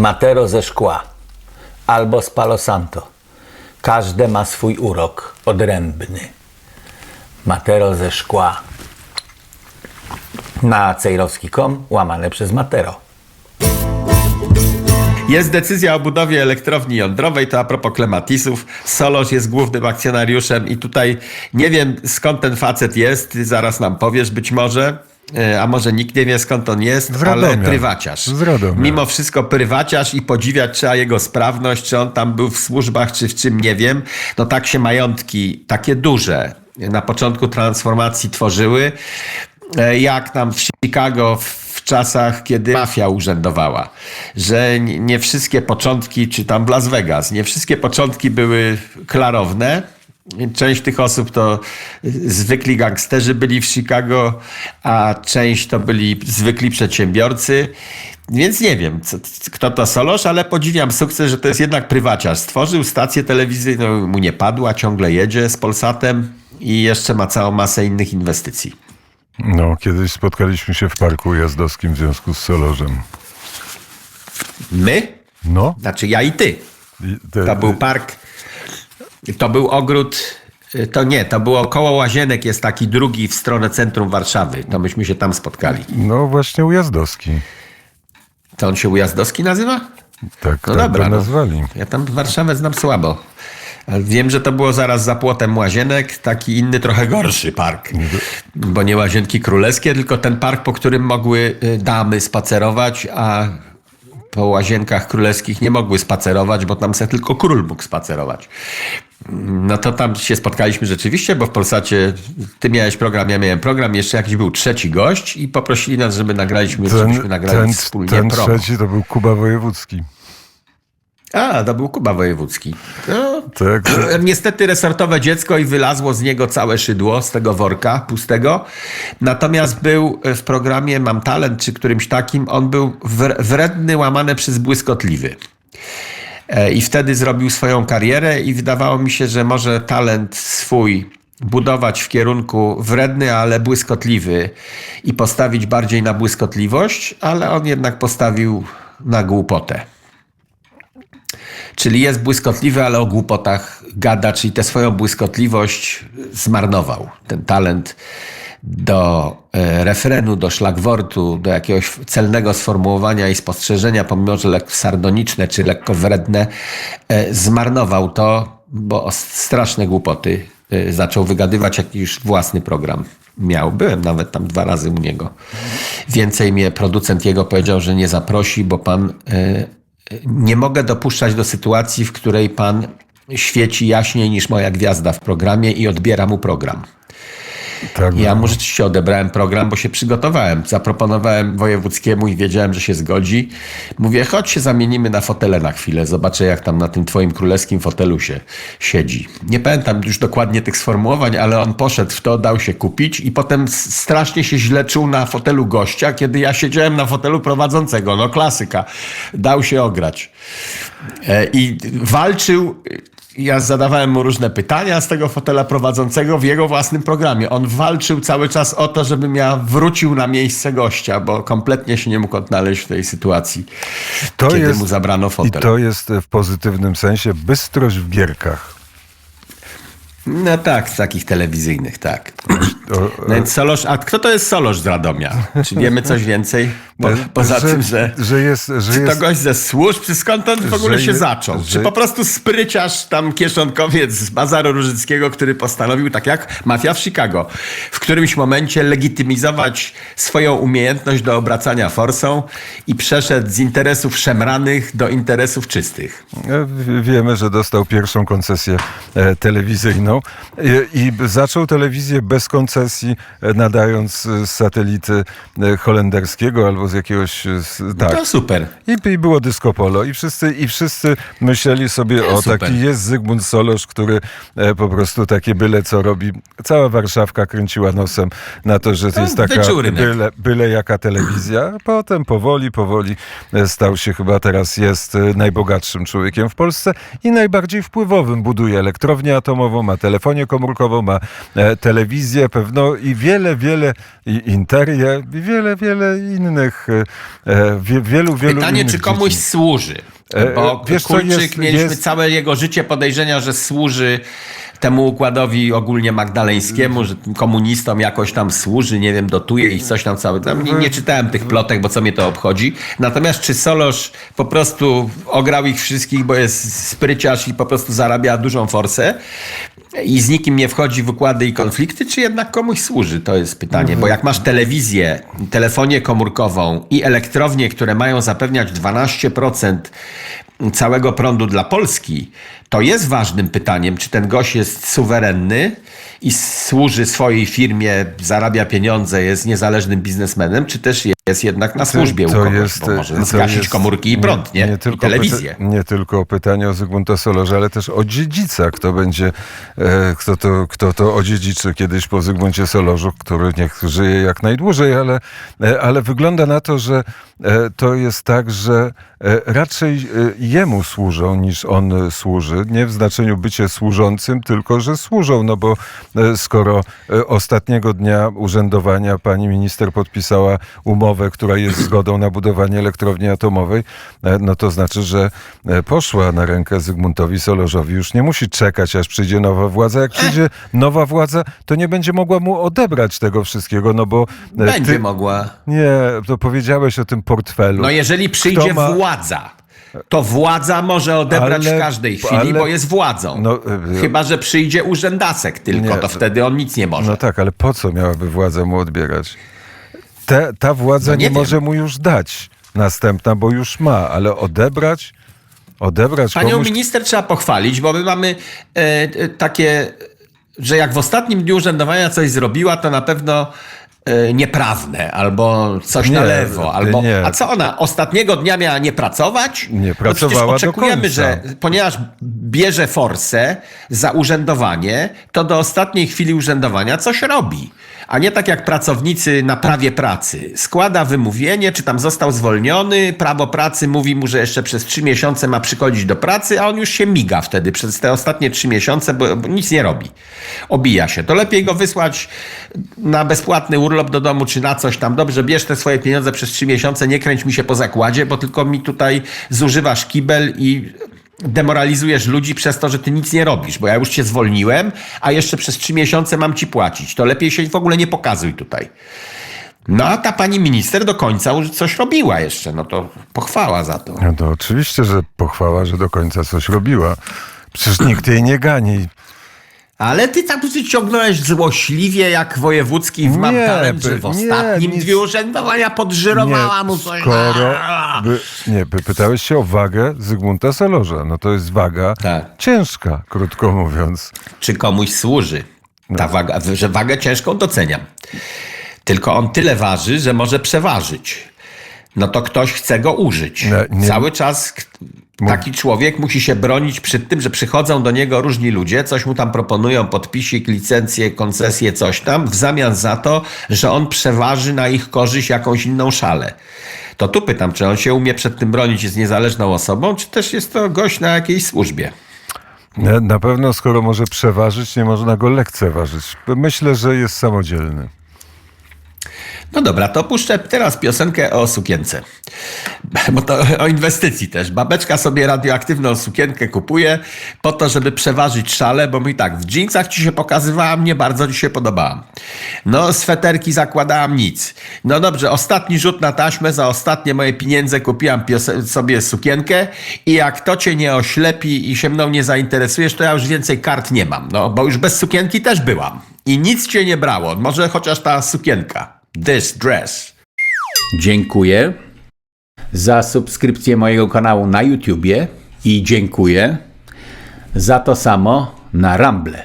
Matero ze szkła albo z Palo Santo. Każde ma swój urok odrębny. Matero ze szkła na cejrowski.com łamane przez Matero. Jest decyzja o budowie elektrowni jądrowej, to a propos klematisów. Solosz jest głównym akcjonariuszem i tutaj nie wiem skąd ten facet jest, zaraz nam powiesz być może. E, A może nikt nie wie skąd on jest, ale prywaciarz. Mimo wszystko prywaciarz i podziwiać trzeba jego sprawność, czy on tam był w służbach, czy w czym, nie wiem. No tak się majątki, takie duże, na początku transformacji tworzyły. E, Jak tam w Chicago w czasach, kiedy mafia urzędowała, że nie wszystkie początki, czy tam w Las Vegas, nie wszystkie początki były klarowne. Część tych osób to zwykli gangsterzy byli w Chicago, a część to byli zwykli przedsiębiorcy. Więc nie wiem, co, kto to Solosz, ale podziwiam sukces, że to jest jednak prywaciarz. Stworzył stację telewizyjną, mu nie padła, ciągle jedzie z Polsatem i jeszcze ma całą masę innych inwestycji. No, kiedyś spotkaliśmy się w parku jazdowskim w związku z Solorzem. My? No, Znaczy ja i ty. i te, To był park, to był ogród, y, to nie, to było koło Łazienek, jest taki drugi w stronę centrum Warszawy. To myśmy się tam spotkali. no właśnie Ujazdowski. To on się Ujazdowski nazywa? Tak, No tak dobra, go no. nazwali. Ja tam Warszawę znam słabo. Wiem, że to było zaraz za płotem Łazienek, taki inny, trochę gorszy park. Bo nie Łazienki Królewskie, tylko ten park, po którym mogły y, damy spacerować, a po Łazienkach Królewskich nie mogły spacerować, bo tam se tylko król mógł spacerować. No to tam się spotkaliśmy rzeczywiście, bo w Polsacie ty miałeś program, ja miałem program, jeszcze jakiś był trzeci gość i poprosili nas, żeby nagraliśmy, żebyśmy Ten, nagrali ten, wspólnie ten promo. trzeci to był Kuba Wojewódzki. A, to był Kuba Wojewódzki. No, Tak, Niestety resortowe dziecko i wylazło z niego całe szydło, z tego worka pustego. Natomiast był w programie Mam Talent, czy którymś takim, on był wr- wredny, łamane przez błyskotliwy. E, I wtedy zrobił swoją karierę i wydawało mi się, że może talent swój budować w kierunku wredny, ale błyskotliwy i postawić bardziej na błyskotliwość, ale on jednak postawił na głupotę. Czyli jest błyskotliwy, ale o głupotach gada, czyli tę swoją błyskotliwość zmarnował. Ten talent do e, refrenu, do szlagwortu, do jakiegoś celnego sformułowania i spostrzeżenia, pomimo że lekko sardoniczne czy lekko wredne, e, zmarnował to, bo straszne głupoty e, zaczął wygadywać, jak już własny program miał. Byłem nawet tam dwa razy u niego. Więcej mnie producent jego powiedział, że nie zaprosi, bo pan nie mogę dopuszczać do sytuacji, w której pan świeci jaśniej niż moja gwiazda w programie i odbiera mu program. Tak Ja było. mu rzeczywiście odebrałem program, bo się przygotowałem. Zaproponowałem wojewódzkiemu i wiedziałem, że się zgodzi. Mówię, chodź się zamienimy na fotele na chwilę. Zobaczę, jak tam na tym twoim królewskim fotelu się siedzi. Nie pamiętam już dokładnie tych sformułowań, ale on poszedł w to, dał się kupić i potem strasznie się źle czuł na fotelu gościa, kiedy ja siedziałem na fotelu prowadzącego. No klasyka. Dał się ograć. E, I walczył. Ja zadawałem mu różne pytania z tego fotela prowadzącego w jego własnym programie. On walczył cały czas o to, żebym ja wrócił na miejsce gościa, bo kompletnie się nie mógł odnaleźć w tej sytuacji, To kiedy jest- mu zabrano I fotel. to jest w pozytywnym sensie bystrość w gierkach. No tak, z takich telewizyjnych, tak. No więc Solosz, a kto to jest Solosz z Radomia? Czy wiemy coś więcej? Bo, poza tym, że... że jest, że Czy to jest gość ze służb, czy skąd on w ogóle że się je- zaczął? że- Czy po prostu spryciarz tam kieszonkowiec z Bazaru Różyckiego, który postanowił, tak jak mafia w Chicago, w którymś momencie legitymizować swoją umiejętność do obracania forsą i przeszedł z interesów szemranych do interesów czystych. E, Wiemy, że dostał pierwszą koncesję e, telewizyjną i, i zaczął telewizję bez koncesji, e, nadając e, z satelity e, holenderskiego albo z jakiegoś... e, s- Tak. To super. I, I było disco polo i wszyscy, i wszyscy myśleli sobie, o super. taki jest Zygmunt Solosz, który e, po prostu takie byle co robi. Cała Warszawka kręciła nosem na to, że to No, jest taka byle, byle jaka telewizja. Potem powoli, powoli e, stał się chyba teraz jest e, najbogatszym człowiekiem w Polsce i najbardziej wpływowym. Buduje elektrownię atomową, ma telefonie komórkową, ma e, telewizję pewno i wiele, wiele i interię i wiele, wiele innych, e, e, wie, wielu, wielu Pytanie, czy komuś dziedzin. służy? Bo wiesz Kulczyk, jest- mieliśmy jest- całe jego życie podejrzenia, że służy temu układowi ogólnie magdaleńskiemu, że komunistom jakoś tam służy, nie wiem, dotuje ich coś tam cały. Tam nie, nie czytałem tych plotek, bo co mnie to obchodzi. Natomiast czy Solosz po prostu ograł ich wszystkich, bo jest spryciarz i po prostu zarabia dużą forsę i z nikim nie wchodzi w układy i konflikty, czy jednak komuś służy? To jest pytanie. Bo jak masz telewizję, telefonię komórkową i elektrownie, które mają zapewniać 12% całego prądu dla Polski, to jest ważnym pytaniem, czy ten gość jest suwerenny i służy swojej firmie, zarabia pieniądze, jest niezależnym biznesmenem, czy też jest jednak na służbie u kogoś, bo może to zgasić jest komórki i prąd, nie? I tylko telewizję. Pyta, nie tylko pytanie o Zygmunta Solorza, ale też o dziedzica. Kto będzie, e, kto, to, kto to odziedziczy kiedyś po Zygmuncie Solorzu, który niech żyje jak najdłużej, ale, e, ale wygląda na to, że to jest tak, że e, raczej e, jemu służą niż on e, służy. Nie w znaczeniu bycie służącym, tylko że służą, no bo e, skoro e, ostatniego dnia urzędowania pani minister podpisała umowę, która jest zgodą na budowanie elektrowni atomowej, e, no to znaczy, że e, poszła na rękę Zygmuntowi Solorzowi. Już nie musi czekać, aż przyjdzie nowa władza. Jak przyjdzie nowa władza, to nie będzie mogła mu odebrać tego wszystkiego, no bo... e, Będzie ty- mogła. Nie, to powiedziałeś o tym portfelu. No jeżeli przyjdzie ma- władza, to władza może odebrać Ale- w każdej chwili, ale- bo jest władzą. No, y, Chyba, że przyjdzie urzędasek tylko, Nie, to wtedy on nic nie może. No tak, ale po co miałaby władza mu odbierać? Te, ta władza No nie nie, może mu już dać następna, bo już ma, ale odebrać? Odebrać Panią komuś... minister trzeba pochwalić, bo my mamy e, e, takie, że jak w ostatnim dniu urzędowania coś zrobiła, to na pewno e, nieprawne, albo coś Nie, na lewo, albo... nie. A co ona, ostatniego dnia miała nie pracować? Nie, no pracowała przecież oczekujemy, że ponieważ bierze forsę za urzędowanie, to do ostatniej chwili urzędowania coś robi. A nie tak jak pracownicy na prawie pracy. Składa wymówienie, czy tam został zwolniony, prawo pracy mówi mu, że jeszcze przez trzy miesiące ma przychodzić do pracy, a on już się miga wtedy przez te ostatnie trzy miesiące, bo, bo nic nie robi. Obija się. To lepiej go wysłać na bezpłatny urlop do domu, czy na coś tam. Dobrze, bierz te swoje pieniądze przez trzy miesiące, nie kręć mi się po zakładzie, bo tylko mi tutaj zużywasz kibel i demoralizujesz ludzi przez to, że ty nic nie robisz, bo ja już cię zwolniłem, a jeszcze przez trzy miesiące mam ci płacić. To lepiej się w ogóle nie pokazuj tutaj. No a ta pani minister do końca coś robiła jeszcze, no to pochwała za to. No to oczywiście, że pochwała, że do końca coś robiła. Przecież nikt jej nie gani. Ale ty tak ty ciągnąłeś złośliwie jak wojewódzki w mam Nie, by- w nie, ostatnim nic- dniu urzędowania podżyrowała mu coś. skoro... By, nie, by, pytałeś się o wagę Zygmunta Solorza. No to jest waga Tak. ciężka, krótko mówiąc. czy komuś służy. Ta waga, że wagę ciężką doceniam. Tylko on tyle waży, że może przeważyć. No to ktoś chce go użyć. Nie, nie- Cały czas taki człowiek musi się bronić przed tym, że przychodzą do niego różni ludzie, coś mu tam proponują, podpisik, licencję, koncesję, coś tam, w zamian za to, że on przeważy na ich korzyść jakąś inną szalę. To tu pytam, czy on się umie przed tym bronić, jest niezależną osobą, czy też jest to gość na jakiejś służbie? Na- Na pewno, skoro może przeważyć, nie można go lekceważyć. Myślę, że jest samodzielny. No dobra, to puszczę teraz piosenkę o sukience. Bo to o inwestycji też. Babeczka sobie radioaktywną sukienkę kupuje po to, żeby przeważyć szale, bo mi tak, w dżinsach ci się pokazywałam, nie bardzo ci się podobałam. No, sweterki zakładałam nic. No dobrze, ostatni rzut na taśmę, za ostatnie moje pieniądze kupiłam sobie sukienkę i jak to cię nie oślepi i się mną nie zainteresujesz, to ja już więcej kart nie mam. No, bo już bez sukienki też byłam. I nic cię nie brało, może chociaż ta sukienka. This dress. Dziękuję za subskrypcję mojego kanału na YouTubie i dziękuję za to samo na Rumble.